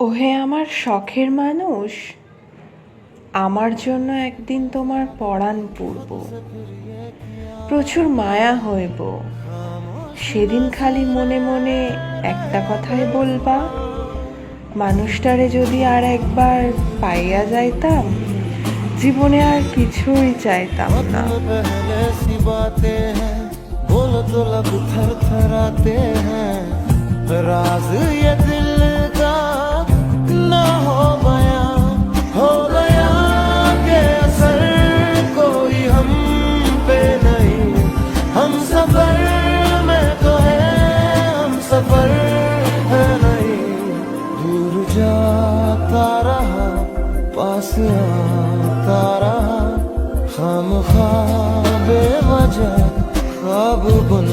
ওহে আমার শখের মানুষ আমার জন্য একদিন তোমার পরাণ পূর্ব প্রচুর মায়া হইব সেদিন খালি মনে মনে একটা কথাই বলবা মানুষটারে যদি আর একবার পাইয়া যাইতাম জীবনে আর কিছুই চাইতাম না पहले सी बातें हैं बोलो तो लब थर थराते हैं राज ये जाता रहा पास आता रहा खाम खाबे वजह ख्वाब बुन